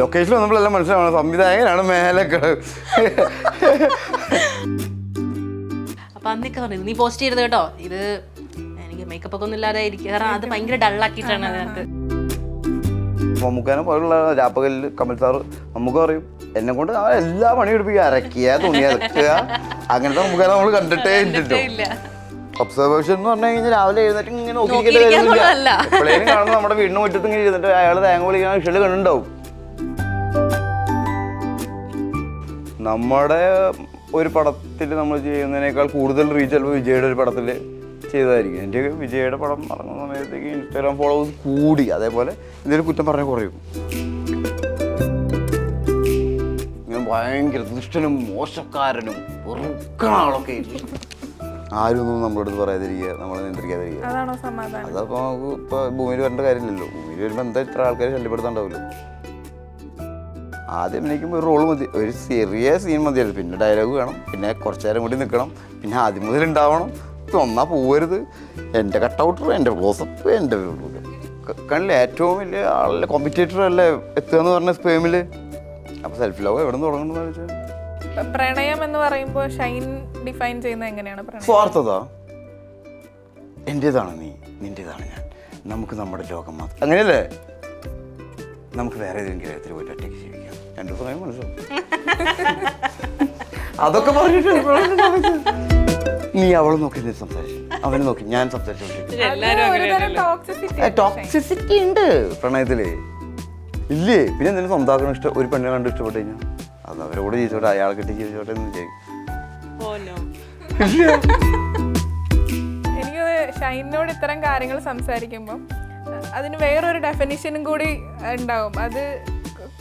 Location നമ്മളെല്ലാം മനസ്സിലാവണം. സംവിധായകനാണ് മേലൊക്കെ. അപ്പൊ അന്നൊക്കെ പറഞ്ഞു നീ പോസ്റ്റ് ചെയ്തത് കേട്ടോ. ഇത് എനിക്ക് മേക്കപ്പ് ഒക്കെ ഒന്നും ഇല്ലാതെ ഇരിക്കുക. കാരണം അത് ഭയങ്കര ഡള്ളാക്കിയിട്ടാണ് അതിനകത്ത്. മമ്മൂക്കാനെ പോലുള്ള രാപ്പകലിൽ കമൽ സാറ് നമുക്ക് പറയും എന്നെ കൊണ്ട് എല്ലാ പണിയും എടുപ്പിക്കുക. അരക്കുക തുണി അരക്കുക അങ്ങനത്തെ മമ്മൂക്കാനെ നമ്മൾ കണ്ടിട്ടേ ഇല്ലല്ലോ ഒബ്സർവേഷൻ എന്ന് പറഞ്ഞു കഴിഞ്ഞാൽ രാവിലെ എഴുന്നേറ്റ് ഇങ്ങനെ നോക്കി നോക്കിയിരിക്കാന്നുള്ളതല്ല. കാര്യമില്ല എപ്പോഴേലും കാണുമ്പോൾ നമ്മുടെ വീടിന് മുറ്റത്ത് ഇങ്ങനെ ഇരുന്നിട്ട് അയാൾ തേങ്ങ വിളിക്കാൻ ഇഷ്ടം കണ്ടുണ്ടാവും നമ്മുടെ ഒരു പടത്തിൽ നമ്മൾ ചെയ്യുന്നതിനേക്കാൾ കൂടുതൽ റീച്ച് ചിലപ്പോൾ വിജയുടെ ഒരു പടത്തിൽ ചെയ്തതായിരിക്കും. എന്റെ വിജയുടെ പടം ഇറങ്ങുന്ന സമയത്തേക്ക് ഇൻസ്റ്റാഗ്രാം ഫോളോവേഴ്സ് കൂടി. അതേപോലെ എന്തെങ്കിലും കുറ്റം പറഞ്ഞാൽ കുറയും. ഞാൻ ഭയങ്കര ദുഷ്ടനും മോശക്കാരനും ഒറുക്കാളൊക്കെ. ആരും ഒന്നും നമ്മളോട് പറയാതിരിക്കുക നമ്മളെ നിയന്ത്രിക്കാതിരിക്കുക. അതപ്പോൾ നമുക്ക് ഇപ്പോൾ ഭൂമിയിൽ വരേണ്ട കാര്യമില്ലല്ലോ. ഭൂമിയിൽ വരുമ്പോൾ എന്താ ഇത്ര ആൾക്കാരെ ശല്യപ്പെടുത്താണ്ടാവില്ല ആദ്യം അഭിനയിക്കുമ്പോൾ ഒരു റോൾ മതി. ഒരു ചെറിയ സീൻ മതിയായിരുന്നു പിന്നെ ഡയലോഗ് വേണം. പിന്നെ കുറച്ചു നേരം കൂടി നിൽക്കണം പിന്നെ ആദ്യം മുതൽ ഉണ്ടാവണം. ഒന്നാ പോവരുത്. എന്റെ കട്ടൗട്ടർ എന്റെ ക്ലോസപ്പ് എന്റെ കണ്ടില്ല ഏറ്റവും വലിയ ആളുടെ കോമ്പറ്റേറ്റർ അല്ലേ എത്തുക എന്ന് പറഞ്ഞ സ്പേമിൽ അപ്പോൾ സെൽഫ് ലവ് എവിടെ നിന്ന് തുടങ്ങണമെന്ന് വെച്ചാൽ പ്ര- പ്രണയം എന്ന് പറയുമ്പോൾ ഷൈൻ ഡിഫൈൻ ചെയ്യുന്നത് എങ്ങനെയാണ് സ്വാർത്ഥത. എന്റേതാണ് നീ? നിന്റേതാണ് ഞാൻ. നമുക്ക് നമ്മുടെ ലോകം മാത്രം. അങ്ങനെയല്ലേ? നമുക്ക് വേറെ ഏതെങ്കിലും ഗ്രഹത്തിൽ പോയിട്ട് ഒറ്റയ്ക്ക് ജീവിക്കാം. രണ്ടു സമയം മനസ്സിലാവും അതൊക്കെ പറഞ്ഞിട്ട് നീ അവളെ നോക്കി നീ സംസാരിച്ചു? അവനെ നോക്കി. ഞാൻ സംസാരിച്ചു എല്ലാരും ഒരുതരം ടോക്സിസിറ്റി ടോക്സിസിറ്റി ഉണ്ട്? പ്രണയത്തിൽ. ഇല്ലേ? പിന്നെ എന്തെങ്കിലും സ്വന്തമാക്കണം ഇഷ്ടം? ഒരു പെണ്ണിനെ കണ്ട് ഇഷ്ടപ്പെട്ട് കഴിഞ്ഞാൽ അത് അവരോട് ജീവിച്ചോട്ടെ അയാളെ കിട്ടി ജീവിച്ചോട്ടെ എന്ന് വിചാരിക്കും. എനിക്ക് ഷൈനോട് ഇത്തരം കാര്യങ്ങൾ സംസാരിക്കുമ്പോൾ അതിന് വേറൊരു ഡെഫിനിഷനും കൂടി ഉണ്ടാവും. അത്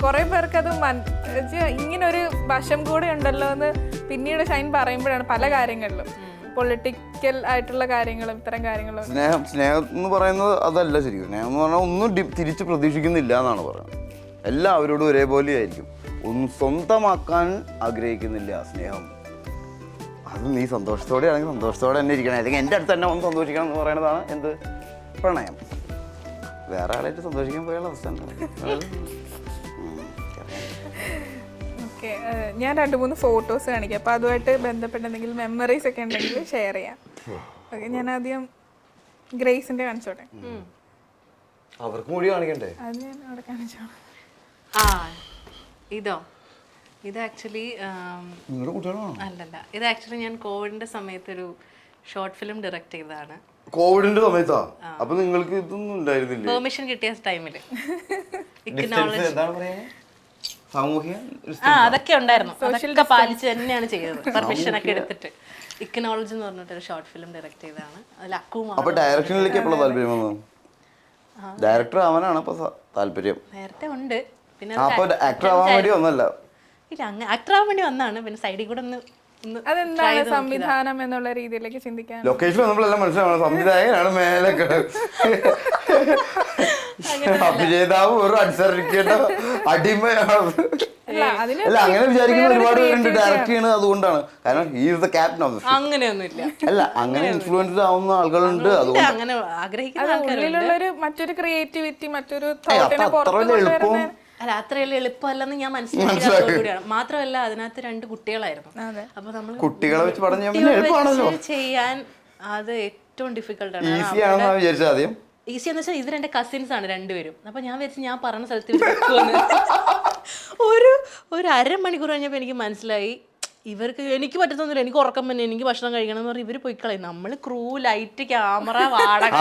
കുറെ പേർക്ക് അത് ഇങ്ങനെ ഒരു വശം കൂടെ ഉണ്ടല്ലോ എന്ന് പിന്നീട് ഷൈൻ പറയുമ്പോഴാണ് പല കാര്യങ്ങളിലും. പൊളിറ്റിക്കൽ ആയിട്ടുള്ള കാര്യങ്ങളും ഇത്തരം കാര്യങ്ങളും. സ്നേഹം സ്നേഹം എന്ന് പറയുന്നത് അതല്ല ശരിക്കും. സ്നേഹം എന്ന് പറഞ്ഞാൽ ഒന്നും തിരിച്ച് പ്രതീക്ഷിക്കുന്നില്ല എന്നാണ് പറയുന്നത്. എല്ലാവരോടും ഒരേപോലെ ആയിരിക്കും. ഒന്നും സ്വന്തമാക്കാൻ ആഗ്രഹിക്കുന്നില്ല സ്നേഹം. അത് നീ സന്തോഷത്തോടെ ആണെങ്കിൽ സന്തോഷത്തോടെ തന്നെ ഇരിക്കണം. അല്ലെങ്കിൽ എന്റെ അടുത്ത് തന്നെ ഒന്ന് സന്തോഷിക്കണം എന്ന് പറയുന്നതാണ് എന്ത്? പ്രണയം. വേറെ ആളായിട്ട് സന്തോഷിക്കാൻ പോയുള്ള അവസ്ഥ. ഓക്കെ ഞാൻ രണ്ട് മൂന്ന് ഫോട്ടോസ് കാണിക്കാം. അപ്പോൾ അതുമായിട്ട് ബന്ധപ്പെട്ട എന്തെങ്കിലും മെമ്മറീസ് ഒക്കെ ഉണ്ടെങ്കിൽ ഷെയർ ചെയ്യാം. ഓക്കെ ഞാൻ ആദ്യം ഗ്രേസിന്റെ കാണിച്ചോട്ടെ? അവർക്കും കൂടി കാണിക്കണ്ടേ? അത് ഞാൻ അവിടെ കാണിച്ചോളാം ആ ഇതോ? ഇത് ആക്ച്വലി അല്ലല്ല. ഇത് ആക്ച്വലി ഞാൻ കോവിഡിന്റെ സമയത്തൊരു ഷോർട്ട് ഫിലിം ഡയറക്റ്റ് ചെയ്തതാണ്. കോവിഡിന്റെ സമയത്താ. അപ്പൊ നിങ്ങൾക്ക് ഇതൊന്നും ഉണ്ടായിരുന്നില്ല? പെർമിഷൻ കിട്ടിയ പറയുന്നത്? സാമൂഹ്യ ആ അതൊക്കെ ഉണ്ടായിരുന്നു. അതൊക്കെ പാലിച്ച് തന്നെയാണ് ചെയ്തത്. പെർമിഷൻ ഒക്കെ എടുത്തിട്ട്. ഇക്കനോളജി എന്ന് പറഞ്ഞിട്ട് ഒരു ഷോർട്ട് ഫിലിം ഡയറക്ട് ചെയ്തതാണ്. അതിൽ അപ്പൊ ഡയറക്ഷനിലേക്ക് എപ്പോഴാണ് താല്പര്യം വന്നത്? ഡയറക്ടർ ആവാനാണ് അപ്പൊ താല്പര്യം. നേരത്തെ ഉണ്ട്. പിന്നെ ആക്ടർ ആവാൻ വേണ്ടി ഒന്നല്ല ഇല്ല അങ്ങനെ ആക്ടർ ആവാൻ വേണ്ടി വന്നാണ് പിന്നെ സൈഡിൽ കൂടെ ഒന്ന് അതെന്താണ് സംവിധാനം എന്നുള്ള രീതിയിലേക്ക് ചിന്തിക്കാൻ? ലൊക്കേഷൻ നമ്മളെല്ലാം മനസ്സിലാവണം. സംവിധായകനാണ് മേലെ അഭിനേതാവ് ഒരു അനുസരിക്കേണ്ട അടിമയാണ്. അല്ല അങ്ങനെ വിചാരിക്കുന്ന ഒരുപാട് പേരുണ്ട്. ഡയറക്ട് ചെയ്യണത് അതുകൊണ്ടാണ്. കാരണം ഈ ഇസ് ദ ക്യാപ്റ്റൻ ഓഫ് അങ്ങനെയൊന്നുമില്ല. അല്ല അങ്ങനെ ഇൻഫ്ലുവൻസ്ഡ് ആവുന്ന ആളുകളുണ്ട്. അതുകൊണ്ട് അങ്ങനെ ആഗ്രഹിക്കുന്ന മറ്റൊരു ക്രിയേറ്റിവിറ്റി മറ്റൊരു അത്ര എളുപ്പം അല്ല അത്രയല്ല എളുപ്പമല്ലെന്ന് ഞാൻ മനസ്സിലാക്കിയാണ് മാത്രമല്ല അതിനകത്ത് രണ്ട് കുട്ടികളായിരുന്നു. അപ്പൊ നമ്മൾ കുട്ടികളെ വെച്ച് പറഞ്ഞു ചെയ്യാൻ ചെയ്യാൻ അത് ഏറ്റവും ഡിഫിക്കൽട്ടാണ് ആണ്. ഈസി എന്ന് വെച്ചാൽ ഇത് രണ്ട് കസിൻസ് ആണ് രണ്ടുപേരും. അപ്പൊ ഞാൻ വിചാരിച്ചു ഞാൻ പറഞ്ഞ സ്ഥലത്ത് ഒരു ഒരു അരമണിക്കൂർ കഴിഞ്ഞപ്പോൾ എനിക്ക് മനസ്സിലായി ഇവർക്ക് എനിക്ക് പറ്റത്തൊന്നുമില്ല. എനിക്ക് ഉറക്കം തന്നെ എനിക്ക് ഭക്ഷണം കഴിക്കണം എന്ന് പറഞ്ഞ് ഇവർ പോയി കളയും. നമ്മൾ ക്രൂ ലൈറ്റ് ക്യാമറ വാടക.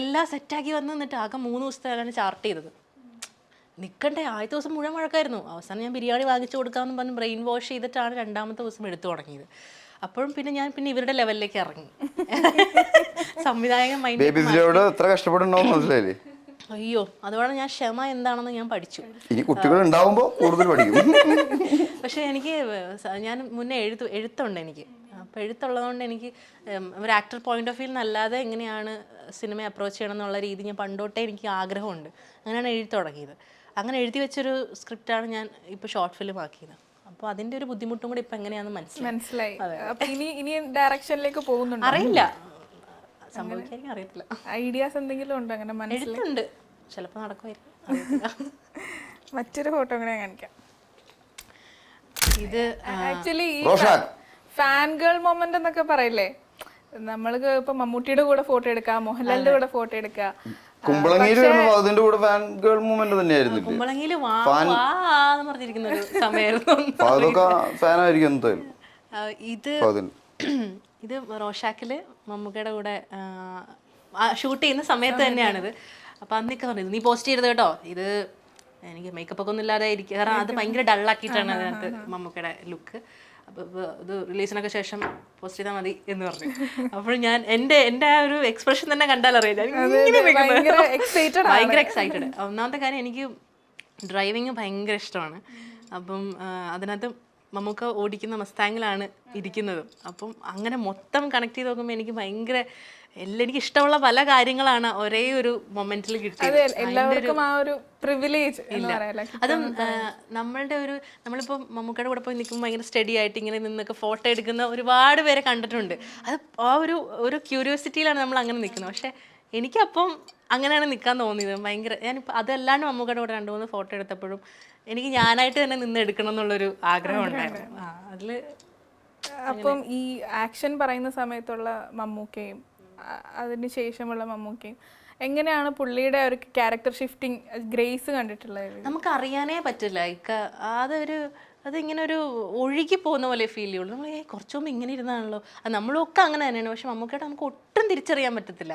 എല്ലാം സെറ്റാക്കി വന്ന് നിന്നിട്ട് ആകെ മൂന്ന് ദിവസത്തെ ചാർട്ട് ചെയ്തത്. നിൽക്കണ്ടേ ആദ്യത്തെ ദിവസം മുഴുവൻ വഴക്കായിരുന്നു. അവസാനം ഞാൻ ബിരിയാണി വാങ്ങിച്ചു കൊടുക്കാമെന്ന് പറഞ്ഞ് ബ്രെയിൻ വാഷ് ചെയ്തിട്ടാണ് രണ്ടാമത്തെ ദിവസം എടുത്തു തുടങ്ങിയത്. അപ്പോഴും പിന്നെ ഞാൻ പിന്നെ ഇവരുടെ ലെവലിലേക്ക് ഇറങ്ങി. സംവിധായകൻ മൈൻഡ് എത്ര മനസ്സിലായില്ലേ? അയ്യോ അതുകൊണ്ട് ഞാൻ ക്ഷമ എന്താണെന്ന് ഞാൻ പഠിച്ചു. ഇനി കുട്ടികൾ ഉണ്ടാവുമ്പോൾ കൂടുതൽ പഠിക്കും. പക്ഷേ എനിക്ക് ഞാൻ മുന്നേ എഴുത്തു എഴുത്തുണ്ട് എനിക്ക്. അപ്പോൾ എഴുത്തുള്ളതുകൊണ്ട് എനിക്ക് ഒരു ആക്ടർ പോയിന്റ് ഓഫ് വ്യൂ എന്നല്ലാതെ എങ്ങനെയാണ് സിനിമയെ അപ്രോച്ച് ചെയ്യണം എന്നുള്ള രീതി ഞാൻ പണ്ടോട്ടേ എനിക്ക് ആഗ്രഹമുണ്ട്. അങ്ങനെയാണ് എഴുതി തുടങ്ങിയത്. അങ്ങനെ എഴുതി വെച്ചൊരു സ്ക്രിപ്റ്റാണ് ഞാൻ ഇപ്പോൾ ഷോർട്ട് ഫിലിം ആക്കിയത്. അപ്പോൾ അതിന്റെ ഒരു ബുദ്ധിമുട്ടും കൂടി ഇപ്പം എങ്ങനെയാന്ന് മനസ്സിലായി. മനസ്സിലായി. ഇനി ഇനി ഡയറക്ഷനിലേക്ക് പോകുന്നുണ്ട്? അറിയില്ല. സംഭവിക്കാൻ അറിയത്തില്ല. ഐഡിയാസ് എന്തെങ്കിലും ഉണ്ടോ അങ്ങനെ മനസ്സിലുണ്ട് ചിലപ്പോ ചിലപ്പോൾ നടക്കുമായിരിക്കും. മറ്റൊരു ഫോട്ടോ കൂടെ ഞാൻ കാണിക്കാം. ഇത് ആക്ച്വലി ഈ. ഫാൻ ഗേൾ മൊമെന്റ് എന്നൊക്കെ പറയില്ലേ? നമ്മൾക്ക് ഇപ്പൊ മമ്മൂട്ടിയുടെ കൂടെ ഫോട്ടോ എടുക്കാം മോഹൻലാലിന്റെ കൂടെ ഫോട്ടോ എടുക്കാം. കുമ്പളങ്ങിയിൽ അതിന്റെ കൂടെ ഫാൻ ഗേൾ മൂവ്മെന്റ് തന്നെയായിരുന്നു കുമ്പളങ്ങിയിൽ പറഞ്ഞിരിക്കുന്ന ഒരു സമയമായിരുന്നു. അതൊക്കെ ഫാനായിരിക്കും എന്തായാലും. ഇത് ഇത് റോഷാക്കിൽ മമ്മൂക്കയുടെ കൂടെ ഷൂട്ട് ചെയ്യുന്ന സമയത്ത് തന്നെയാണിത്. അപ്പൊ അന്നൊക്കെ പറഞ്ഞത് നീ പോസ്റ്റ് ചെയ്തത് കേട്ടോ. ഇത് എനിക്ക് മേക്കപ്പ് ഒക്കെ ഒന്നും ഇല്ലാതെ ഇരിക്കുക കാരണം അത് ഭയങ്കര ഡള്ളാക്കിയിട്ടാണ് അതിനകത്ത് മമ്മൂക്കയുടെ ലുക്ക് അപ്പൊ ഇപ്പൊ ഇത് റിലീസിനൊക്കെ ശേഷം പോസ്റ്റ് ചെയ്താൽ മതി എന്ന് പറഞ്ഞു. അപ്പോൾ ഞാൻ എന്റെ എന്റെ ആ ഒരു എക്സ്പ്രഷൻ തന്നെ കണ്ടാലറിയാം. ഭയങ്കര എക്സൈറ്റഡ് ഒന്നാമത്തെ കാര്യം എനിക്ക് ഡ്രൈവിങ് ഭയങ്കര ഇഷ്ടമാണ്. അപ്പം അതിനകത്ത് മമ്മൂക്ക ഓടിക്കുന്ന മസ്താങ്ങിലാണ് ഇരിക്കുന്നത്. അപ്പം അങ്ങനെ മൊത്തം കണക്ട് ചെയ്ത് നോക്കുമ്പോൾ എനിക്ക് ഭയങ്കര എല്ലാം എനിക്ക് ഇഷ്ടമുള്ള പല കാര്യങ്ങളാണ് ഒരേ ഒരു മൊമെന്റിൽ കിട്ടിയത്. അതെ എല്ലാവർക്കും ആ ഒരു പ്രിവിലേജ് അതും നമ്മളുടെ ഒരു നമ്മളിപ്പോൾ മമ്മൂക്കയുടെ കൂടെ പോയി നിൽക്കുമ്പോൾ ഭയങ്കര സ്റ്റഡി ആയിട്ട് ഇങ്ങനെ നിന്നൊക്കെ ഫോട്ടോ എടുക്കുന്ന ഒരുപാട് പേരെ കണ്ടിട്ടുണ്ട്. അത് ആ ഒരു ഒരു ക്യൂരിയോസിറ്റിയിലാണ് നമ്മൾ അങ്ങനെ നിൽക്കുന്നത് പക്ഷേ എനിക്കപ്പം അങ്ങനെയാണ് നിൽക്കാൻ തോന്നിയത്. ഭയങ്കര ഞാനിപ്പോൾ അതല്ലാണ്ട് മമ്മൂക്കയുടെ കൂടെ രണ്ട് മൂന്ന് ഫോട്ടോ എടുത്തപ്പോഴും എനിക്ക് ഞാനായിട്ട് തന്നെ നിന്ന് എടുക്കണം എന്നുള്ളൊരു ആഗ്രഹം ഉണ്ടായിരുന്നു. ആ അതിൽ അപ്പം ഈ ആക്ഷൻ പറയുന്ന സമയത്തുള്ള മമ്മൂക്കയും അതിന് ശേഷമുള്ള മമ്മൂക്കയും എങ്ങനെയാണ് പുള്ളിയുടെ ഒരു ക്യാരക്ടർ ഷിഫ്റ്റിംഗ് ഗ്രേസ് കണ്ടിട്ടുള്ളത്? നമുക്ക് അറിയാനേ പറ്റില്ല. ഇക്ക അതൊരു അതിങ്ങനെ ഒരു ഒഴുകി പോകുന്ന പോലെ ഫീൽ ചെയ്യുള്ളൂ. നമ്മൾ ഏ കുറച്ചു മുമ്പ് ഇങ്ങനെ ഇരുന്നാണല്ലോ. അത് നമ്മളൊക്കെ അങ്ങനെ തന്നെയാണ്. പക്ഷെ മമ്മൂക്കയുടെ നമുക്ക് ഒട്ടും തിരിച്ചറിയാൻ പറ്റത്തില്ല.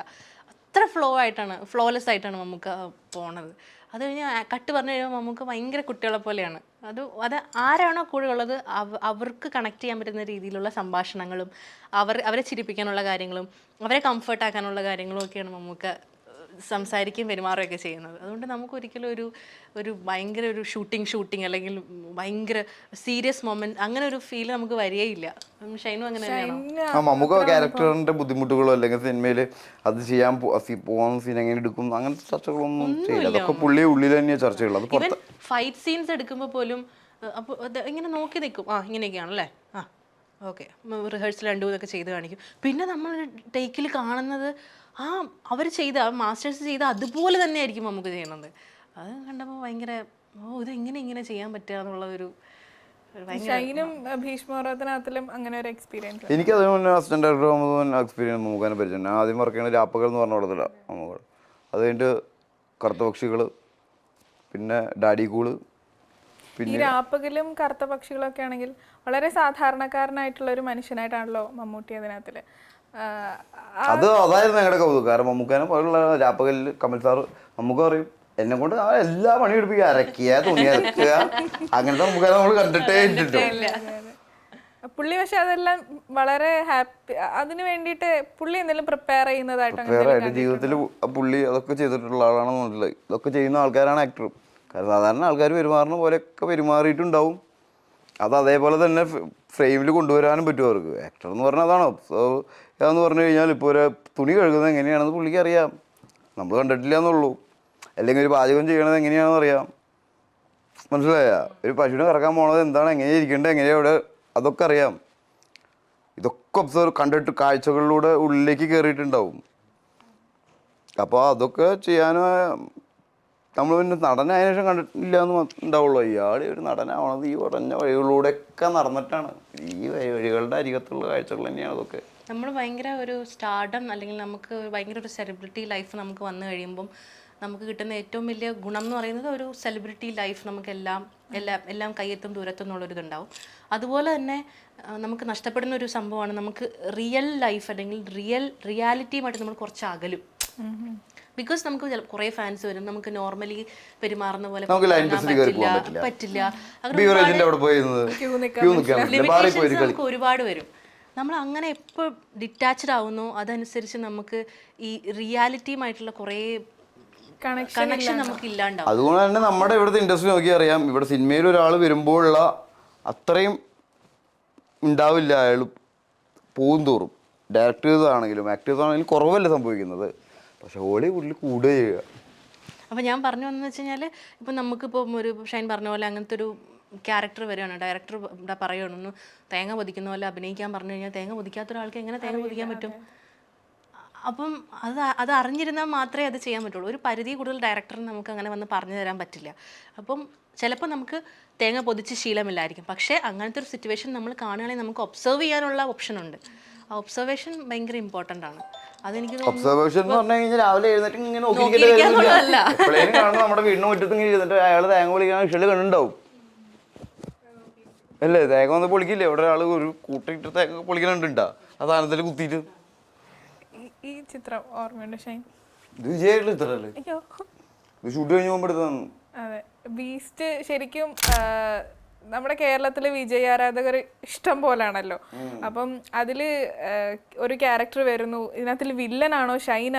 അത്ര ഫ്ലോ ആയിട്ടാണ് ഫ്ലോലെസ് ആയിട്ടാണ് നമുക്ക് പോണത്. അത് കഴിഞ്ഞ് കട്ട് പറഞ്ഞു കഴിയുമ്പോൾ നമുക്ക് ഭയങ്കര കുട്ടികളെ പോലെയാണ്. അത് അത് ആരാണോ കൂടെ ഉള്ളത് അവ- അവർക്ക് കണക്ട് ചെയ്യാൻ പറ്റുന്ന രീതിയിലുള്ള സംഭാഷണങ്ങളും അവർ അവരെ ചിരിപ്പിക്കാനുള്ള കാര്യങ്ങളും അവരെ കംഫർട്ട് ആക്കാനുള്ള കാര്യങ്ങളും ഒക്കെയാണ് നമുക്ക് സംസാരിക്കുകയും പെരുമാറുകയൊക്കെ ചെയ്യുന്നത്. അതുകൊണ്ട് നമുക്ക് ഒരിക്കലും ഒരു ഒരു ഭയങ്കര ഒരു ഷൂട്ടിംഗ് ഷൂട്ടിംഗ് അല്ലെങ്കിൽ ഭയങ്കര സീരിയസ് മൊമെന്റ് അങ്ങനെ ഒരു ഫീൽ നമുക്ക് വരികയില്ല. ഷൈനും അങ്ങനെ നമുക്ക് ക്യാരക്ടറിന്റെ ബുദ്ധിമുട്ടുകളോ അല്ലെങ്കിൽ സിനിമയിൽ അത് ചെയ്യാൻ പോകുന്ന സീൻ എങ്ങനെ എടുക്കും അങ്ങനത്തെ ചർച്ചകളൊന്നും ചെയ്യില്ല. അതൊക്കെ പുള്ളി ഉള്ളിൽ തന്നെയാണ് ചർച്ചകൾ ഫൈറ്റ് സീൻസ് എടുക്കുമ്പോൾ പോലും അപ്പോൾ ഇങ്ങനെ നോക്കി നിൽക്കും. ആ ഇങ്ങനെയൊക്കെയാണല്ലേ? ആ. ഓക്കെ. റിഹേഴ്സൽ രണ്ടു ഇതൊക്കെ ചെയ്ത് കാണിക്കും. പിന്നെ നമ്മൾ ടേക്കിൽ കാണുന്നത് ആ അവർ ചെയ്ത മാസ്റ്റേഴ്സ് ചെയ്ത അതുപോലെ തന്നെ ആയിരിക്കും നമുക്ക് ചെയ്യുന്നത്. അത് കണ്ടപ്പോൾ ഭയങ്കര ഓ ഇത് എങ്ങനെ ഇങ്ങനെ ചെയ്യാൻ പറ്റുക എന്നുള്ള ഒരു ഷൈനും ഭീഷ്മോറത്തിനകത്തിലും അങ്ങനെ ഒരു എക്സ്പീരിയൻസ് എനിക്ക് അതിന് മുന്നേ അസിസ്റ്റന്റ് ഡയറക്ടർ ആകുമ്പോൾ എക്സ്പീരിയൻസ് നോക്കാൻ പരിചയം ഞാൻ ആദ്യം വർക്ക് ചെയ്യുന്ന രാപ്പകൽ എന്ന് പറഞ്ഞ പടത്തില്ല നമുക്ക് അത് കഴിഞ്ഞിട്ട് കറുത്തപക്ഷികൾ പിന്നെ ഡാഡി കൂൾ ഈ രാപ്പകലും കറുത്ത പക്ഷികളും ഒക്കെ ആണെങ്കിൽ വളരെ സാധാരണക്കാരനായിട്ടുള്ള ഒരു മനുഷ്യനായിട്ടാണല്ലോ മമ്മൂട്ടി അതിനകത്തിൽ. അത് അതായിരുന്നു ഞങ്ങളുടെ കൗതുകം. കാരണം മമ്മൂക്കാനും പോലുള്ള രാപ്പകലിൽ കമൽ സാറ് നമുക്ക് പറയും എന്നെ കൊണ്ട് ആ എല്ലാ പണിയും എടുപ്പിക്കുക അരക്കുക തുണി അരക്കുക അങ്ങനത്തെ മമ്മൂക്കാനെ നമ്മൾ കണ്ടിട്ടേ ഇട്ടിട്ടോ പുള്ളി പക്ഷെ അതെല്ലാം വളരെ ഹാപ്പി അതിന് വേണ്ടിയിട്ട് പുള്ളി എന്തെങ്കിലും പ്രിപ്പയർ ചെയ്യുന്നതായിട്ടാണ് ജീവിതത്തിൽ പുള്ളി അതൊക്കെ ചെയ്തിട്ടുള്ള ആളാണെന്നുള്ളത് ഇതൊക്കെ ചെയ്യുന്ന ആൾക്കാരാണ് ആക്ടർ കാരണം സാധാരണ ആൾക്കാർ പെരുമാറുന്ന പോലെയൊക്കെ പെരുമാറിയിട്ടുണ്ടാവും. അത് അതേപോലെ തന്നെ ഫ്രെയിമിൽ കൊണ്ടുവരാനും പറ്റും അവർക്ക്. ആക്ടർ എന്ന് പറഞ്ഞാൽ അതാണോ? സോ എന്ന് പറഞ്ഞു കഴിഞ്ഞാൽ ഇപ്പോൾ ഒരു തുണി കഴുകുന്നത് എങ്ങനെയാണെന്ന് പുള്ളിക്ക് അറിയാം. നമ്മൾ കണ്ടിട്ടില്ല എന്നുള്ളൂ അല്ലെങ്കിൽ ഒരു പാചകം ചെയ്യണത് എങ്ങനെയാണെന്ന് അറിയാം. മനസ്സിലായ? ഒരു പശുവിനെ കറക്കാൻ പോണത് എന്താണ്? എങ്ങനെ ഇരിക്കേണ്ടത്? എങ്ങനെയാണ് ഇവിടെ അതൊക്കെ അറിയാം. ഇതൊക്കെ ഒബ്സർവ് കണ്ടിട്ട് കാഴ്ചകളിലൂടെ ഉള്ളിലേക്ക് കയറിയിട്ടുണ്ടാവും അപ്പോൾ അതൊക്കെ ചെയ്യാൻ നമ്മൾ പിന്നെ നടനായതിനു ശേഷം കണ്ടിട്ടില്ല എന്ന് ഉണ്ടാവുള്ളൂ. ഇയാൾ ഒരു നടനാവണത് ഈ പറഞ്ഞ വഴികളിലൂടെയൊക്കെ നടന്നിട്ടാണ്. ഈ വഴി- വഴികളുടെ അരികത്തുള്ള കാഴ്ചകൾ തന്നെയാണ് അതൊക്കെ. നമ്മൾ ഭയങ്കര ഒരു സ്റ്റാർഡം അല്ലെങ്കിൽ നമുക്ക് ഭയങ്കര ഒരു സെലിബ്രിറ്റി ലൈഫ് നമുക്ക് വന്നു കഴിയുമ്പം നമുക്ക് കിട്ടുന്ന ഏറ്റവും വലിയ ഗുണം എന്ന് പറയുന്നത് ഒരു സെലിബ്രിറ്റി ലൈഫ് നമുക്ക് എല്ലാം എല്ലാം എല്ലാം കയ്യെത്തും ദൂരത്തും എന്നുള്ളൊരിതുണ്ടാവും അതുപോലെ തന്നെ നമുക്ക് നഷ്ടപ്പെടുന്ന ഒരു സംഭവമാണ് നമുക്ക് റിയൽ ലൈഫ് അല്ലെങ്കിൽ റിയൽ റിയാലിറ്റിയുമായിട്ട് നമ്മൾ കുറച്ച് അകലും. ബിക്കോസ് നമുക്ക് കുറേ ഫാൻസ് വരും. നമുക്ക് നോർമലി പെരുമാറുന്ന പോലെ നമുക്ക് ലൈൻ പെരുമാറാൻ ബസ്സിൽ പോകാൻ പറ്റില്ല. അങ്ങനെ നമുക്ക് ഒരുപാട് വരും. നമ്മൾ അങ്ങനെ എപ്പോൾ ഡിറ്റാച്ച്ഡ് ആവുന്നു അതനുസരിച്ച് നമുക്ക് ഈ റിയാലിറ്റിയുമായിട്ടുള്ള കുറേ കണക്ഷൻ കണക്ഷൻ നമുക്ക് ഇല്ലാണ്ടാവും. അതുകൊണ്ട് തന്നെ നമ്മുടെ ഇവിടുത്തെ ഇൻഡസ്ട്രി നോക്കി അറിയാം. ഇവിടെ സിനിമയിൽ ഒരാൾ വരുമ്പോഴുള്ള അത്രയും ഉണ്ടാവില്ല. അയാൾ പോകും തോറും. ഡയറക്ടേഴ്സ് ആണെങ്കിലും ആക്ടേഴ്സ് ആണെങ്കിലും കുറവല്ല സംഭവിക്കുന്നത്. പക്ഷെ ഹോളിവുഡിൽ കൂടുക ചെയ്യുക. അപ്പോൾ ഞാൻ പറഞ്ഞു വന്നു വെച്ച് കഴിഞ്ഞാൽ ഇപ്പം നമുക്കിപ്പോൾ ഒരു ഷൈൻ പറഞ്ഞ പോലെ അങ്ങനത്തെ ഒരു ക്യാരക്ടർ വരികയാണ്. ഡയറക്ടർ ഇവിടെ പറയുകയാണെന്ന് തേങ്ങ പൊതിക്കുന്ന പോലെ അഭിനയിക്കാൻ പറഞ്ഞു കഴിഞ്ഞാൽ തേങ്ങ പൊതിക്കാത്ത ഒരാൾക്ക് എങ്ങനെ തേങ്ങ പൊതിക്കാൻ പറ്റും? അപ്പം അത് അത് അറിഞ്ഞിരുന്നാൽ മാത്രമേ അത് ചെയ്യാൻ പറ്റുള്ളൂ. ഒരു പരിധി കൂടുതൽ ഡയറക്ടറിന് നമുക്ക് അങ്ങനെ വന്ന് പറഞ്ഞു തരാൻ പറ്റില്ല. അപ്പം ചിലപ്പോൾ നമുക്ക് തേങ്ങ പൊതിച്ച് ശീലമില്ലായിരിക്കും. പക്ഷേ അങ്ങനത്തെ ഒരു സിറ്റുവേഷൻ നമ്മൾ കാണുകയാണെങ്കിൽ നമുക്ക് ഒബ്സർവ് ചെയ്യാനുള്ള ഓപ്ഷൻ ഉണ്ട്. ആ ഒബ്സർവേഷൻ ഭയങ്കര ഇമ്പോർട്ടന്റ് ആണ്. അതെനിക്ക് ഒബ്സർവേഷൻ എന്ന് പറഞ്ഞു കഴിഞ്ഞാൽ രാവിലെ എഴുന്നേറ്റ് ഇങ്ങനെ നോക്കിയിരിക്കാന്നുള്ളതല്ല. എപ്പോഴേലും കാണുന്ന നമ്മുടെ വീടിന് മുറ്റത്ത് ഇങ്ങനെ ഇരുന്നിട്ട് അയാൾ തേങ്ങ പൊളിക്കാൻ ഇഷ്ടൽ കണ്ടുണ്ടാവും അല്ലേ? തേങ്ങ വന്ന് പൊളിക്കില്ലേ? ഇവിടെ ഒരാൾ ഒരു കൂട്ടിട്ട് തേങ്ങ പൊളിക്കണുണ്ടാ ആ സാധനത്തിൽ കുത്തിയിട്ട്. ഈ- ചിത്രം ഓർമ്മയുണ്ട് ഷൈൻ? ഇത് വിജയായിട്ടുള്ള ഇത്രല്ലേ അയ്യോ. ഇത് ഷൂട്ട് കഴിഞ്ഞ് പോകുമ്പോൾ എടുത്തതാണ്. അതെ. ബീസ്റ്റ് ശരിക്കും നമ്മുടെ കേരളത്തിലെ വിജയ് ആരാധകർ ഇഷ്ടം പോലാണല്ലോ. അപ്പം അതിൽ ഒരു ക്യാരക്ടർ വരുന്നു. ഇതിനകത്തിൽ വില്ലനാണോ ഷൈന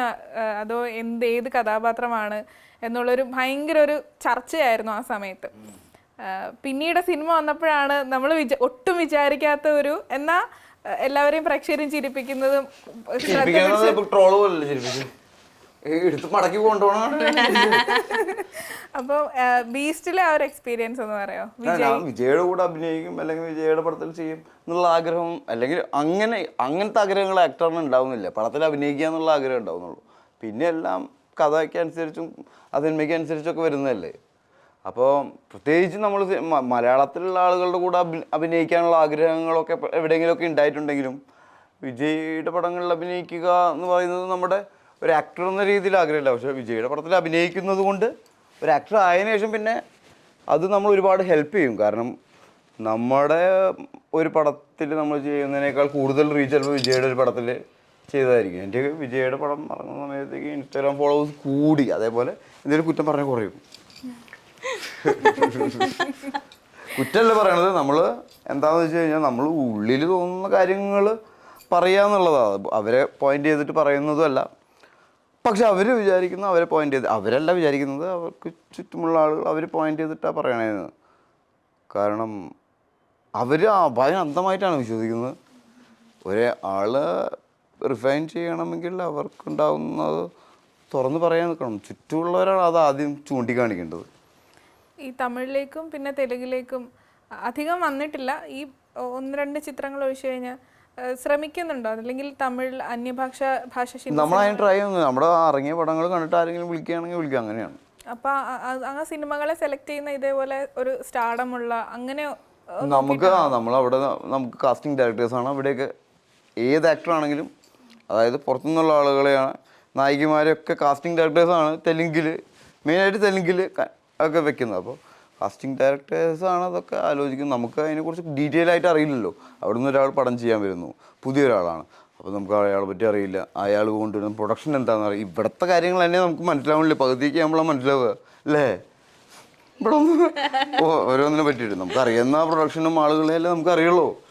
അതോ എന്ത് ഏത് കഥാപാത്രമാണ് എന്നുള്ളൊരു ഭയങ്കര ഒരു ചർച്ചയായിരുന്നു ആ സമയത്ത്. പിന്നീട് സിനിമ വന്നപ്പോഴാണ് നമ്മൾ വിച ഒട്ടും വിചാരിക്കാത്ത ഒരു എന്നാ എല്ലാവരെയും പ്രേക്ഷകരും ചിരിപ്പിക്കുന്നതും എടുത്ത് മടക്കി കൊണ്ടുപോകണം? അപ്പോൾ ബീസ്റ്റിലെ ആ ഒരു എക്സ്പീരിയൻസ് എന്ന് പറയോ? ഞാൻ വിജയുടെ കൂടെ അഭിനയിക്കും അല്ലെങ്കിൽ വിജയുടെ പടത്തിൽ ചെയ്യും എന്നുള്ള ആഗ്രഹം അല്ലെങ്കിൽ അങ്ങനെ അങ്ങനത്തെ ആഗ്രഹങ്ങൾ ആക്ടറിന് ഉണ്ടാവുന്നില്ല. പടത്തിൽ അഭിനയിക്കുക എന്നുള്ള ആഗ്രഹം ഉണ്ടാവുന്നുള്ളൂ. പിന്നെ എല്ലാം കഥയ്ക്ക് അനുസരിച്ചും അതിന്മയ്ക്ക് അനുസരിച്ചൊക്കെ വരുന്നതല്ലേ. അപ്പോൾ പ്രത്യേകിച്ച് നമ്മൾ മലയാളത്തിലുള്ള ആളുകളുടെ കൂടെ അഭി- അഭിനയിക്കാനുള്ള ആഗ്രഹങ്ങളൊക്കെ എവിടെയെങ്കിലുമൊക്കെ ഉണ്ടായിട്ടുണ്ടെങ്കിലും വിജയുടെ പടങ്ങളിൽ അഭിനയിക്കുക എന്ന് പറയുന്നത് നമ്മുടെ ഒരു ആക്ടർ എന്ന രീതിയിൽ ആഗ്രഹമില്ല. പക്ഷേ വിജയുടെ പടത്തിൽ അഭിനയിക്കുന്നത് കൊണ്ട് ഒരു ആക്ടർ ആയതിനു ശേഷം പിന്നെ അത് നമ്മൾ ഒരുപാട് ഹെൽപ്പ് ചെയ്യും. കാരണം നമ്മുടെ ഒരു പടത്തിൽ നമ്മൾ ചെയ്യുന്നതിനേക്കാൾ കൂടുതൽ റീച്ച് ചിലപ്പോൾ വിജയുടെ ഒരു പടത്തിൽ ചെയ്തതായിരിക്കും എന്റെ വിജയുടെ പടം ഇറങ്ങുന്ന സമയത്തേക്ക് ഇൻസ്റ്റാഗ്രാം ഫോളോവേഴ്സ് കൂടി. അതേപോലെ എന്തെങ്കിലും കുറ്റം പറഞ്ഞാൽ കുറയും. കുറ്റമല്ല പറയണത്. നമ്മൾ എന്താണെന്ന് വെച്ച് കഴിഞ്ഞാൽ നമ്മൾ ഉള്ളിൽ തോന്നുന്ന കാര്യങ്ങൾ പറയുക എന്നുള്ളതാണ് അവരെ പോയിന്റ് ചെയ്തിട്ട് പറയുന്നതുമല്ല പക്ഷെ അവർ വിചാരിക്കുന്ന അവരെ പോയിന്റ് ചെയ്ത് അവരല്ല വിചാരിക്കുന്നത് അവർക്ക് ചുറ്റുമുള്ള ആളുകൾ അവർ പോയിന്റ് ചെയ്തിട്ടാണ് പറയണേന്ന് കാരണം അവർ ആ ഭയം അന്ധമായിട്ടാണ് വിശ്വസിക്കുന്നത്. ഒരേ ആൾ റിഫൈൻ ചെയ്യണമെങ്കിൽ അവർക്കുണ്ടാവുന്നത് തുറന്ന് പറയാൻ നിൽക്കണം. ചുറ്റുമുള്ളവരാണ് അത് ആദ്യം ചൂണ്ടിക്കാണിക്കേണ്ടത്. ഈ തമിഴിലേക്കും പിന്നെ തെലുങ്കിലേക്കും അധികം വന്നിട്ടില്ല. ഈ ഒന്ന് രണ്ട് ചിത്രങ്ങൾ ഒഴിച്ചു കഴിഞ്ഞാൽ ശ്രമിക്കുന്നുണ്ടോ? അല്ലെങ്കിൽ തമിഴ് അന്യഭാഷ ഭാഷ നമ്മൾ അതിന് ട്രൈ ചെയ്യുന്നു. നമ്മുടെ ഇറങ്ങിയ പടങ്ങൾ കണ്ടിട്ട് ആരെങ്കിലും വിളിക്കുകയാണെങ്കിൽ വിളിക്കുക അങ്ങനെയാണ്. അപ്പൊ ആ- സിനിമകളെ സെലക്ട് ചെയ്യുന്ന ഇതേപോലെ ഒരു സ്റ്റാർഡമുള്ള അങ്ങനെ നമുക്ക് നമ്മൾ അവിടെ നമുക്ക് കാസ്റ്റിംഗ് ഡയറക്ടേഴ്സാണ് അവിടെയൊക്കെ ഏത് ആക്ടർ ആണെങ്കിലും അതായത് പുറത്തുനിന്നുള്ള ആളുകളെയാണ് നായികമാരെയൊക്കെ കാസ്റ്റിംഗ് ഡയറക്ടേഴ്സാണ് തെലുങ്കിൽ മെയിനായിട്ട് തെലുങ്കിൽ ഒക്കെ വെക്കുന്നത്. അപ്പോൾ കാസ്റ്റിംഗ് ഡയറക്ടേഴ്സാണ് അതൊക്കെ ആലോചിക്കുന്നത്. നമുക്ക് അതിനെക്കുറിച്ച് ഡീറ്റെയിൽ ആയിട്ട് അറിയില്ലല്ലോ. അവിടെ നിന്ന് ഒരാൾ പടം ചെയ്യാൻ വരുന്നു. പുതിയ ഒരാളാണ്. അപ്പോൾ നമുക്ക് അയാളെ പറ്റി അറിയില്ല. അയാൾ കൊണ്ടുവരുന്ന പ്രൊഡക്ഷൻ എന്താണെന്ന് അറിയാം ഇവിടുത്തെ കാര്യങ്ങൾ തന്നെ നമുക്ക് മനസ്സിലാവണില്ലേ. പകുതിക്ക് നമ്മളാണ് മനസ്സിലാവുക. അല്ലേ? ഇവിടെ ഒന്ന് ഓ ഓരോന്നിനെ പറ്റിയിട്ട്. നമുക്ക് അറിയുന്ന പ്രൊഡക്ഷനും ആളുകളെയല്ലേ നമുക്ക് അറിയുള്ളൂ.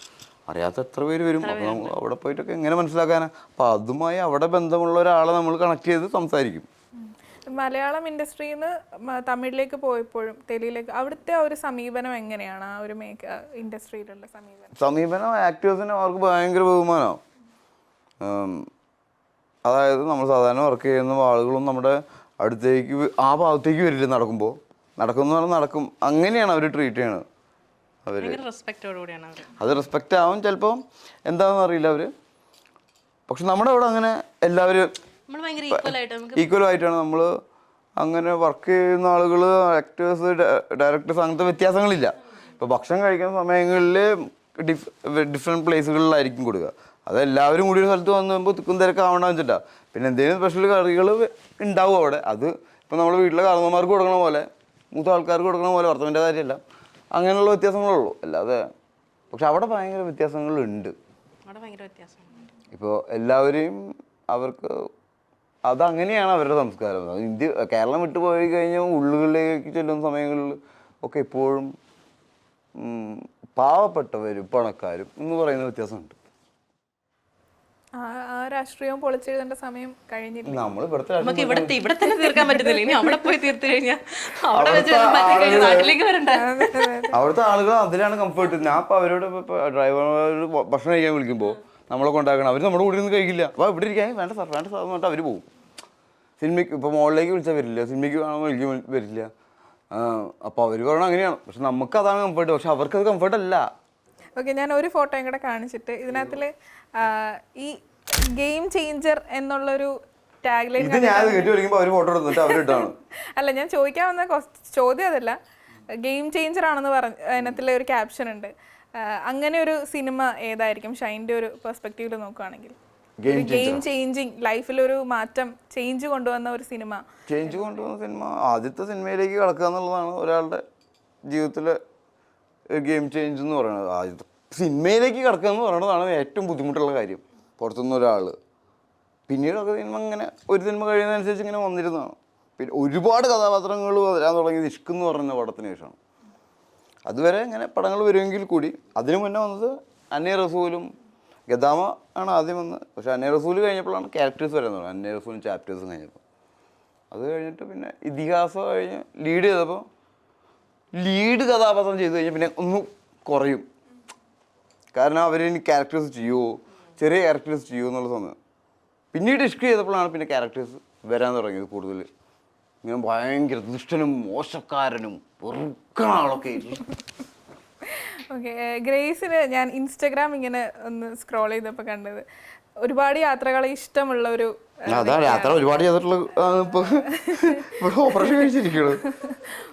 അറിയാത്ത എത്ര പേര് വരും. അപ്പോൾ നമുക്ക് അവിടെ പോയിട്ടൊക്കെ എങ്ങനെ മനസ്സിലാക്കാനാണ് അപ്പോൾ അതുമായി അവിടെ ബന്ധമുള്ള ഒരാളെ നമ്മൾ കണക്ട് ചെയ്ത് സംസാരിക്കും. മലയാളം ഇൻഡസ്ട്രിയിൽ നിന്ന് തമിഴിലേക്ക് പോയപ്പോഴും തെലുങ്കിലേക്ക് അവിടുത്തെ ആ ഒരു സമീപനം എങ്ങനെയാണ്? ആ ഒരു മേഖ ഇൻഡസ്ട്രിയിലുള്ള സമീപനം. സമീപനം ആക്ടേഴ്സിന് അവർക്ക് ഭയങ്കര ബഹുമാനമാണ് അതായത് നമ്മൾ സാധാരണ വർക്ക് ചെയ്യുന്ന ആളുകളും നമ്മുടെ അടുത്തേക്ക് ആ ഭാഗത്തേക്ക് വരില്ല നടക്കുമ്പോൾ നടക്കുന്ന പറഞ്ഞാൽ നടക്കും. അങ്ങനെയാണ് അവർ ട്രീറ്റ് ചെയ്യണത്. അവർ അത് റെസ്പെക്റ്റ് ആവും ചിലപ്പോൾ എന്താണെന്ന് അറിയില്ല അവർ പക്ഷെ നമ്മുടെ അവിടെ അങ്ങനെ എല്ലാവരും ഈക്വൽ ആയിട്ടാണ് നമ്മൾ അങ്ങനെ വർക്ക് ചെയ്യുന്ന ആളുകൾ ആക്ടേഴ്സ് ഡയറക്ടേഴ്സ് അങ്ങനത്തെ വ്യത്യാസങ്ങളില്ല. ഇപ്പോൾ ഭക്ഷണം കഴിക്കുന്ന സമയങ്ങളിൽ ഡിഫ് ഡിഫറെന്റ് പ്ലേസുകളിലായിരിക്കും കൊടുക്കുക. അത് എല്ലാവരും കൂടി ഒരു സ്ഥലത്ത് വന്നു കഴിയുമ്പോൾ തിക്കും തിരക്കാവണമെന്ന് വെച്ചിട്ടാ. പിന്നെ എന്തെങ്കിലും സ്പെഷ്യൽ കറികൾ ഉണ്ടാവും അവിടെ. അത് ഇപ്പോൾ നമ്മൾ വീട്ടിലെ കാർന്നമാർക്ക് കൊടുക്കണ പോലെ മൂത്ത ആൾക്കാർക്ക് കൊടുക്കണ പോലെ വർത്തമാന്റെ കാര്യമല്ല അങ്ങനെയുള്ള വ്യത്യാസങ്ങളുള്ളൂ അല്ലാതെ പക്ഷെ അവിടെ ഭയങ്കര വ്യത്യാസങ്ങളുണ്ട്. ഇപ്പോൾ എല്ലാവരെയും അവർക്ക് അതങ്ങനെയാണ് അവരുടെ സംസ്കാരം. ഇന്ത്യ കേരളം വിട്ടു പോയി കഴിഞ്ഞാൽ ഉള്ളുകളിലേക്ക് ചെല്ലുന്ന സമയങ്ങളിൽ ഒക്കെ ഇപ്പോഴും പാവപ്പെട്ടവരും പണക്കാരും എന്ന് പറയുന്ന വ്യത്യാസമുണ്ട്. രാഷ്ട്രീയവും പൊളിച്ചെഴുതേണ്ട സമയം കഴിഞ്ഞില്ല? നമ്മൾ ഇവിടുത്തെ നമുക്ക് ഇവിടത്തെ ഇവിടെ തന്നെ തീർക്കാൻ പറ്റുന്നില്ല ഇനി അവിടെ പോയി തീർത്തു കഴിഞ്ഞാൽ അവിടെ വെച്ച് നാട്ടിലേക്ക് വരണ്ട. അവിടുത്തെ ആളുകൾ അതിലാണ് കംഫർട്ട് ഞാൻ ഇപ്പൊ അവരോട് ഡ്രൈവർമാരോട് ഭക്ഷണം കഴിക്കാൻ വിളിക്കുമ്പോൾ നമ്മളെ കൊണ്ടാക്കണം. അവർ നമ്മുടെ കൂടെ നിന്ന് കഴിക്കില്ല. അപ്പൊ ഇവിടെ ഇരിക്കാൻ വേണ്ട സാർ വേണ്ട സാർ അവർ പോകും സിനിമയ്ക്ക് ഇപ്പോൾ മോളിലേക്ക് വിളിച്ചാൽ വരില്ല. സിനിമയ്ക്ക് വേണമെന്ന് വിളിക്കാൻ വരില്ല. അപ്പോൾ അവർ പറഞ്ഞാൽ അങ്ങനെയാണ്. പക്ഷെ നമുക്ക് അതാണ് കംഫർട്ട് പക്ഷെ അവർക്ക് അത് കംഫർട്ട് അല്ല. ഓക്കെ ഞാൻ ഒരു ഫോട്ടോയും കൂടെ കാണിച്ചിട്ട് ഇതിനകത്തിൽ ഈ ഗെയിം ചേഞ്ചർ എന്നുള്ളൊരു ടാഗ് ലൈൻ ഇത് ഞാൻ കേട്ടി വിളിക്കുമ്പോൾ അവർ ഫോട്ടോ എടുത്തിട്ട് അവരിട്ടാണ് അല്ല ഞാൻ ചോദിക്കാൻ വന്ന ചോദ്യം അതല്ല. ഗെയിം ചേഞ്ചർ ആണെന്ന് പറഞ്ഞ അതിനകത്തുള്ള ഒരു ക്യാപ്ഷൻ ഉണ്ട്. അങ്ങനെ ഒരു സിനിമ ഏതായിരിക്കും? ഷൈന്റെ ഒരു പെർസ്പെക്റ്റീവിൽ നോക്കുകയാണെങ്കിൽ ഗെയിം ചേഞ്ചിങ് ലൈഫിൽ ഒരു മാറ്റം ചേഞ്ച് കൊണ്ടുവന്ന ഒരു സിനിമ ചേഞ്ച് കൊണ്ടുവന്ന സിനിമ ആദ്യത്തെ സിനിമയിലേക്ക് കടക്കുക എന്നുള്ളതാണ് ഒരാളുടെ ജീവിതത്തിലെ ഗെയിം ചേഞ്ച് എന്ന് പറയുന്നത്. ആദ്യത്തെ സിനിമയിലേക്ക് കടക്കുക എന്ന് പറയുന്നതാണ് ഏറ്റവും ബുദ്ധിമുട്ടുള്ള കാര്യം. പുറത്തുനിന്ന് ഒരാൾ പിന്നീടൊക്കെ സിനിമ ഇങ്ങനെ ഒരു സിനിമ കഴിയുന്നതനുസരിച്ച് ഇങ്ങനെ വന്നിരുന്നതാണ്. പിന്നെ ഒരുപാട് കഥാപാത്രങ്ങൾ വരാൻ തുടങ്ങിയത് ഇഷ്ക് എന്ന് പറയുന്ന പടത്തിന് ശേഷമാണ്. അതുവരെ ഇങ്ങനെ പടങ്ങൾ വരുമെങ്കിൽ കൂടി അതിനു മുന്നേ വന്നത് അന്നേ റസൂലും ഗദാമ ആണ് ആദ്യം വന്ന് പക്ഷെ അന്നേ റസൂൽ കഴിഞ്ഞപ്പോഴാണ് ക്യാരക്ടേഴ്സ് വരാൻ തുടങ്ങി അന്നേ റസൂലും ചാപ്റ്റേഴ്സും കഴിഞ്ഞപ്പോൾ. അത് കഴിഞ്ഞിട്ട് പിന്നെ ഇതിഹാസം കഴിഞ്ഞ് ലീഡ് ചെയ്തപ്പോൾ ലീഡ് കഥാപാത്രം ചെയ്ത് കഴിഞ്ഞാൽ പിന്നെ ഒന്ന് കുറയും. കാരണം അവർ ഇനി ക്യാരക്ടേഴ്സ് ചെയ്യുമോ ചെറിയ ക്യാരക്ടേഴ്സ് ചെയ്യുമോ എന്നുള്ള സമയം. പിന്നീട് ഇഷ്ക് ചെയ്തപ്പോഴാണ് പിന്നെ ക്യാരക്ടേഴ്സ് വരാൻ തുടങ്ങിയത് കൂടുതൽ ഇങ്ങനെ ഭയങ്കര ദുഷ്ടനും മോശക്കാരനും വെറുക്കണ ആളൊക്കെ ആയിട്ട്. ഓക്കെ ഗ്രേസിന് ഞാൻ ഇൻസ്റ്റാഗ്രാം ഇങ്ങനെ ഒന്ന് സ്ക്രോൾ ചെയ്തപ്പോൾ കണ്ടത്. ഒരുപാട് യാത്രകളെ ഇഷ്ടമുള്ള ഒരു അതാണ് യാത്ര ഒരുപാട് ചെയ്തിട്ടുള്ള ഓപ്പറേഷൻ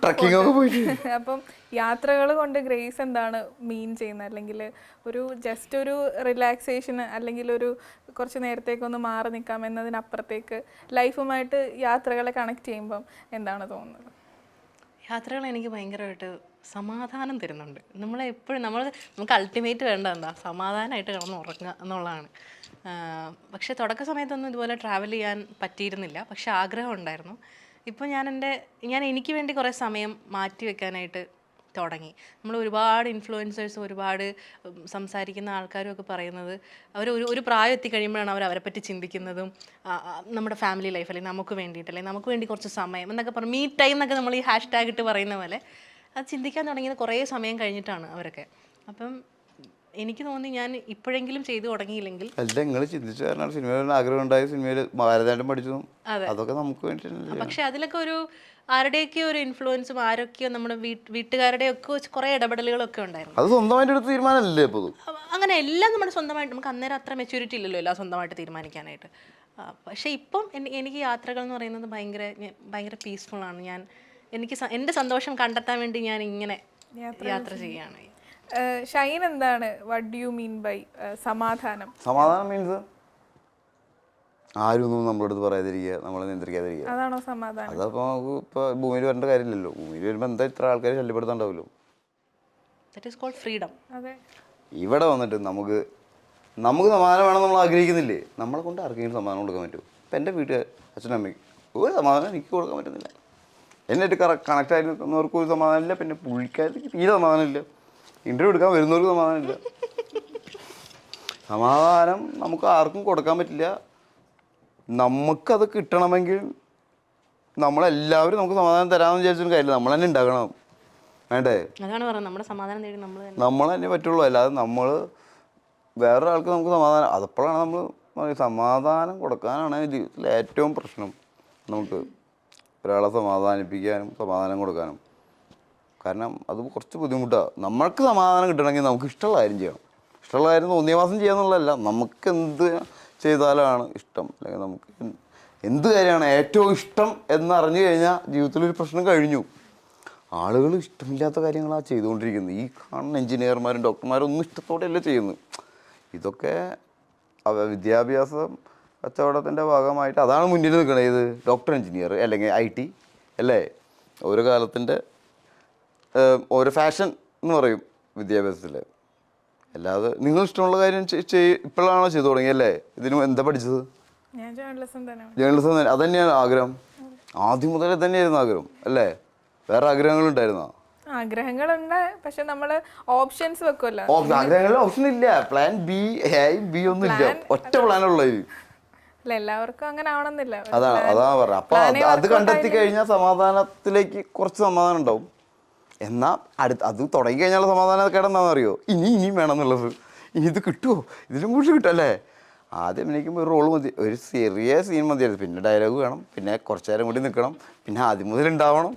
ട്രക്കിംഗ് ഒക്കെ പോയിട്ട്. അപ്പം യാത്രകൾ കൊണ്ട് ഗ്രേസ് എന്താണ് മീൻ ചെയ്യുന്നത്? അല്ലെങ്കിൽ ഒരു ജസ്റ്റ് ഒരു റിലാക്സേഷൻ അല്ലെങ്കിൽ ഒരു കുറച്ച് നേരത്തേക്ക് ഒന്ന് മാറി നിൽക്കാം എന്നതിനപ്പുറത്തേക്ക് ലൈഫുമായിട്ട് യാത്രകളെ കണക്ട് ചെയ്യുമ്പം എന്താണ് തോന്നുന്നത്? യാത്രകൾ എനിക്ക് ഭയങ്കരമായിട്ട് സമാധാനം തരുന്നുണ്ട്. നമ്മളെ എപ്പോഴും നമ്മൾ നമുക്ക് അൾട്ടിമേറ്റ് വേണ്ട എന്താ? സമാധാനമായിട്ട് കിടന്ന് ഉറങ്ങുക എന്നുള്ളതാണ്. പക്ഷേ തുടക്ക സമയത്തൊന്നും ഇതുപോലെ ട്രാവൽ ചെയ്യാൻ പറ്റിയിരുന്നില്ല. പക്ഷേ ആഗ്രഹം ഉണ്ടായിരുന്നു. ഇപ്പോൾ ഞാൻ എന്റെ ഞാൻ എനിക്ക് വേണ്ടി കുറേ സമയം മാറ്റി വെക്കാനായിട്ട് തുടങ്ങി. നമ്മൾ ഒരുപാട് ഇൻഫ്ലുവൻസേഴ്സ് ഒരുപാട് സംസാരിക്കുന്ന ആൾക്കാരും ഒക്കെ പറയുന്നത് അവർ ഒരു ഒരു പ്രായം എത്തിക്കഴിയുമ്പോഴാണ് അവർ അവരെ പറ്റി ചിന്തിക്കുന്നതും നമ്മുടെ ഫാമിലി ലൈഫ് അല്ലെങ്കിൽ നമുക്ക് വേണ്ടിയിട്ട് അല്ലെങ്കിൽ നമുക്ക് വേണ്ടി കുറച്ച് സമയം എന്നൊക്കെ പറഞ്ഞു മീ ടൈം എന്നൊക്കെ നമ്മൾ ഈ ഹാഷ്ടാഗ് ഇട്ട് പറയുന്ന പോലെ അത് ചിന്തിക്കാൻ തുടങ്ങിയത് കുറേ സമയം കഴിഞ്ഞിട്ടാണ് അവരൊക്കെ. അപ്പം എനിക്ക് തോന്നി ഞാൻ ഇപ്പോഴെങ്കിലും ചെയ്തു തുടങ്ങിയില്ലെങ്കിൽ അല്ല നിങ്ങൾ ചിന്തിച്ചു കാരണം സിനിമയിൽ ആഗ്രഹം ഉണ്ടായി സിനിമയിൽ ഭാരതാണ്ടം പഠിച്ചു. അതൊക്കെ നമുക്ക് വേണ്ടി പക്ഷെ അതിലൊക്കെ ഒരു ആരുടെയൊക്കെ ഒരു ഇൻഫ്ലുവൻസും ആരൊക്കെയോ നമ്മുടെ വീട്ടുകാരുടെ ഒക്കെ വെച്ച് കുറേ ഇടപെടലുകളൊക്കെ ഉണ്ടായിരുന്നു. അത് സ്വന്തമായിട്ട് എടുത്ത തീരുമാനമല്ലേ അങ്ങനെ എല്ലാം നമ്മുടെ സ്വന്തമായിട്ട് നമുക്ക് അന്നേരം അത്ര മെച്യൂരിറ്റി ഇല്ലല്ലോ എല്ലാം സ്വന്തമായിട്ട് തീരുമാനിക്കാനായിട്ട്. പക്ഷെ ഇപ്പം എനിക്ക് യാത്രകൾ എന്ന് പറയുന്നത് ഭയങ്കര ഭയങ്കര പീസ്ഫുൾ ആണ്. ഞാൻ എനിക്ക് എന്റെ എന്റെ സന്തോഷം കണ്ടെത്താൻ വേണ്ടി ഞാൻ ഇങ്ങനെ യാത്ര ചെയ്യാണ് ഷൈൻ എന്താണ്? What do you mean by സമാധാനം? സമാധാനം മീൻസ് ആരും ഒന്നും നമ്മളോട് പറയാതിരിക്കുക നമ്മളെ നിയന്ത്രിക്കാതിരിക്കുക. അതാണോ സമാധാനം? അതപ്പോൾ നമുക്ക് ഇപ്പോൾ ഭൂമിയിൽ വരേണ്ട കാര്യമില്ലല്ലോ. ഭൂമിയിൽ വരുമ്പോൾ എന്താ ഇത്ര ആൾക്കാരെ ശല്യപ്പെടുത്താണ്ടാവില്ലോ ദാറ്റ് ഈസ് കോൾഡ് ഫ്രീഡം അതെ. ഇവിടെ വന്നിട്ട് നമുക്ക് നമുക്ക് സമാധാനം വേണം നമ്മൾ ആഗ്രഹിക്കുന്നില്ലേ? നമ്മളെ കൊണ്ട് ആർക്കെങ്കിലും സമാധാനം കൊടുക്കാൻ പറ്റുമോ? ഇപ്പം എന്റെ വീട്ടുകാർ അച്ഛനും അമ്മയ്ക്ക് ഒരു സമാധാനം എനിക്ക് കൊടുക്കാൻ പറ്റുന്നില്ല. എന്നിട്ട് കണക്ട് ആയി നിൽക്കുന്നവർക്ക് ഒരു സമാധാനമില്ല പിന്നെ പുള്ളിക്കാർക്ക് തീരെ സമാധാനമില്ല. ഇന്റർവ്യൂ എടുക്കാൻ വരുന്നവർക്ക് സമാധാനമില്ല. സമാധാനം നമുക്ക് ആർക്കും കൊടുക്കാൻ പറ്റില്ല. നമുക്കത് കിട്ടണമെങ്കിൽ നമ്മളെല്ലാവരും നമുക്ക് സമാധാനം തരാമെന്ന് വിചാരിച്ചൊരു കാര്യമില്ല. നമ്മൾ തന്നെ ഉണ്ടാക്കണം വേണ്ടേ? അതാണ് പറയുന്നത് നമ്മുടെ സമാധാനം തേടി നമ്മൾ തന്നെ. നമ്മൾ തന്നെ പറ്റുള്ളൂ. അല്ലാതെ നമ്മൾ വേറൊരാൾക്ക് നമുക്ക് സമാധാനം അതപ്പോഴാണ് നമ്മൾ സമാധാനം കൊടുക്കാനാണ് ജീവിതത്തിലെ ഏറ്റവും പ്രശ്നം നമുക്ക്. ഒരാളെ സമാധാനിപ്പിക്കാനും സമാധാനം കൊടുക്കാനും. കാരണം അത് കുറച്ച് ബുദ്ധിമുട്ടാണ് നമ്മൾക്ക് സമാധാനം കിട്ടണമെങ്കിൽ നമുക്ക് ഇഷ്ടമുള്ള കാര്യം ചെയ്യണം. ഇഷ്ടമുള്ള കാര്യം തോന്നിയ മാസം ചെയ്യാന്നുള്ളതല്ല നമുക്ക് എന്ത് ചെയ്താലാണ് ഇഷ്ടം. അല്ലെങ്കിൽ നമുക്ക് എന്ത് കാര്യമാണ് ഏറ്റവും ഇഷ്ടം എന്നറിഞ്ഞു കഴിഞ്ഞാൽ ജീവിതത്തിൽ ഒരു പ്രശ്നം കഴിഞ്ഞു. ആളുകൾ ഇഷ്ടമില്ലാത്ത കാര്യങ്ങളാണ് ചെയ്തുകൊണ്ടിരിക്കുന്നത്. ഈ കാണുന്ന എഞ്ചിനീയർമാരും ഡോക്ടർമാരും ഒന്നും ഇഷ്ടത്തോടെയല്ല ചെയ്യുന്നത്. ഇതൊക്കെ വിദ്യാഭ്യാസം കച്ചവടത്തിന്റെ ഭാഗമായിട്ട് അതാണ് മുന്നിൽ നിൽക്കുന്നത് ഇത് ഡോക്ടർ എഞ്ചിനീയർ അല്ലെങ്കിൽ ഐ ടി അല്ലേ? ഒരു കാലത്തിന്റെ ഒരു ഓരോ ഫാഷൻ എന്ന് പറയും വിദ്യാഭ്യാസത്തിൽ. അല്ലാതെ നിങ്ങൾ ഇഷ്ടമുള്ള കാര്യം ഇപ്പോഴാണോ ചെയ്തു തുടങ്ങിയല്ലേ ഇതിന് എന്താ പഠിച്ചത്? ജേർണലിസം തന്നെ അതന്നെയാണ് ആഗ്രഹം? ആദ്യം മുതലേ തന്നെയായിരുന്നു ആഗ്രഹം അല്ലേ? വേറെ ആഗ്രഹങ്ങൾ ആഗ്രഹങ്ങളുണ്ടായിരുന്നോ ആഗ്രഹങ്ങളുണ്ട് പക്ഷെ നമ്മൾ ഓപ്ഷൻസ് വെക്കുമല്ലോ ആഗ്രഹങ്ങളിൽ ഓപ്ഷൻ ഇല്ല. പ്ലാൻ ബി എ ബി ഒന്നും ഇല്ല. ഒറ്റ പ്ലാനുള്ളത് അല്ല എല്ലാവർക്കും അങ്ങനെ ആവണമെന്നില്ല. അതാ plan- അതാണ് അപ്പൊ അത് കണ്ടെത്തി കഴിഞ്ഞാൽ സമാധാനത്തിലേക്ക് കുറച്ച് സമാധാനം ഉണ്ടാവും. എന്നാ അടുത്ത് അത് തുടങ്ങി കഴിഞ്ഞാൽ സമാധാനം കേടെന്താണെന്ന് അറിയോ ഇനി ഇനിയും വേണം എന്നുള്ളത് ഇനി ഇത് കിട്ടുമോ ഇതിലും കൂടുതൽ കിട്ടുമല്ലേ ആദ്യം എനിക്കുമ്പോൾ ഒരു റോൾ മതി. ഒരു ചെറിയ സീൻ മതിയായിരുന്നു പിന്നെ ഡയലോഗ് വേണം. പിന്നെ കുറച്ച് നേരം കൂടി നിൽക്കണം പിന്നെ ആദ്യം മുതൽ ഉണ്ടാവണം.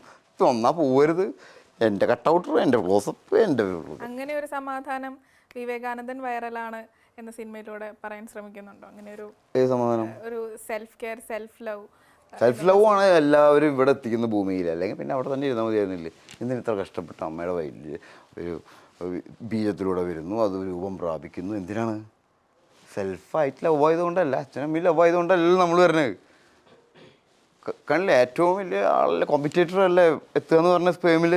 ഒന്നാ പോവരുത്. എന്റെ കട്ടൗട്ടർ എന്റെ ക്ലോസപ്പ് എന്റെ അങ്ങനെ ഒരു സമാധാനം വിവേകാനന്ദൻ വൈറലാണ് എന്ന സിനിമയിലൂടെ പറയാൻ ശ്രമിക്കുന്നുണ്ടോ? അങ്ങനെ ഒരു സമാധാനം. ഒരു self care self love self love ആണ് എല്ലാവരും ഇവിടെ എത്തിക്കുന്ന ഭൂമിയിൽ അല്ലെങ്കിൽ പിന്നെ അവിടെ തന്നെ ഇരുന്നാൽ മതിയായിരുന്നില്ലേ? എന്തിന് ഇത്ര കഷ്ടപ്പെട്ട അമ്മയുടെ വയലിൽ ഒരു ബീജത്തിലൂടെ വരുന്നു അത് രൂപം പ്രാപിക്കുന്നു? എന്തിനാണ്? സെൽഫായിട്ട് ലവ് ആയതുകൊണ്ടല്ല അച്ഛനമ്മ ലവ് ആയതുകൊണ്ടല്ലല്ലോ നമ്മൾ വരുന്നത് കണ്ടില്ലേ? ഏറ്റവും വലിയ ആളല്ലേ കോമ്പറ്റേറ്റർ അല്ലേ എത്തുക എന്ന് പറഞ്ഞ സ്പേമിൽ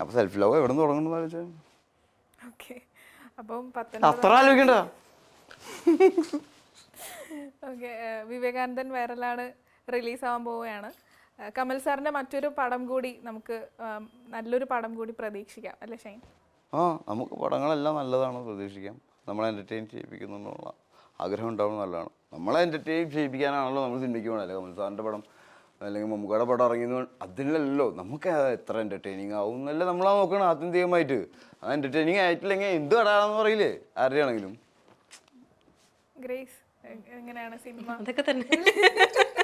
അപ്പോൾ സെൽഫ് ലവ് എവിടെ നിന്ന് തുടങ്ങണമെന്ന് ആലോചിച്ചാൽ ഓക്കെ അപ്പം അത്ര ആലോചിക്കണ്ട. ഓക്കെ വിവേകാനന്ദൻ വൈറലാണ് റിലീസ് ആവാൻ പോവുകയാണ് കമൽ സാറിന്റെ മറ്റൊരു പടം കൂടി നമുക്ക് നല്ലൊരു പടം കൂടി പ്രതീക്ഷിക്കാം അല്ലേ ഷൈൻ? ആ നമുക്ക് പടങ്ങളെല്ലാം നല്ലതാണ് പ്രതീക്ഷിക്കാം. നമ്മളെ എന്റർടൈൻ ചെയ്യിപ്പിക്കുന്നുള്ള ആഗ്രഹം ഉണ്ടാവുന്ന നല്ലതാണ്. നമ്മളെ എന്റർടൈൻ ചെയ്യിപ്പിക്കാനാണല്ലോ നമ്മൾ സിനിമയ്ക്ക് പോകണല്ലേ കമൽ സാറിന്റെ പടം അല്ലെങ്കിൽ മമ്മൂക്കയുടെ പടം ഇറങ്ങിയെന്ന് അതിലല്ലോ നമുക്ക് എത്ര എന്റർടൈനിങ് ആവും എന്നല്ലേ നമ്മളാ നോക്കണം. ആത്യന്തികമായിട്ട് ആ എന്റർടൈനിങ് ആയിട്ടില്ലെങ്കിൽ എന്ത് കടാണെന്ന് പറയില്ലേ? ആരുടെയാണെങ്കിലും. ഗ്രേസ് എങ്ങനെയാണ് സിനിമ? അതൊക്കെ തന്നെ.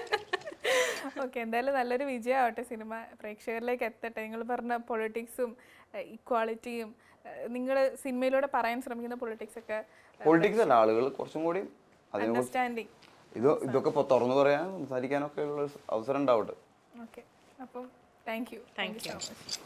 ഓക്കെ എന്തായാലും നല്ലൊരു വിജയമാവട്ടെ സിനിമ. പ്രേക്ഷകരിലേക്ക് എത്തട്ടെ. നിങ്ങൾ പറഞ്ഞ പൊളിറ്റിക്സും ഇക്വാളിറ്റിയും നിങ്ങൾ സിനിമയിലൂടെ പറയാൻ ശ്രമിക്കുന്ന പൊളിറ്റിക്സ് ഒക്കെ പൊളിറ്റിക്സ് അല്ല ആളുകൾ കുറച്ചും കൂടി അണ്ടർസ്റ്റാൻഡിങ് ഇത് ഇതൊക്കെ ഇപ്പോൾ തുറന്നു പറയാൻ സംസാരിക്കാനൊക്കെ ഉള്ള അവസരം ഉണ്ടാവട്ടെ. ഓക്കെ അപ്പം thank you Thank so much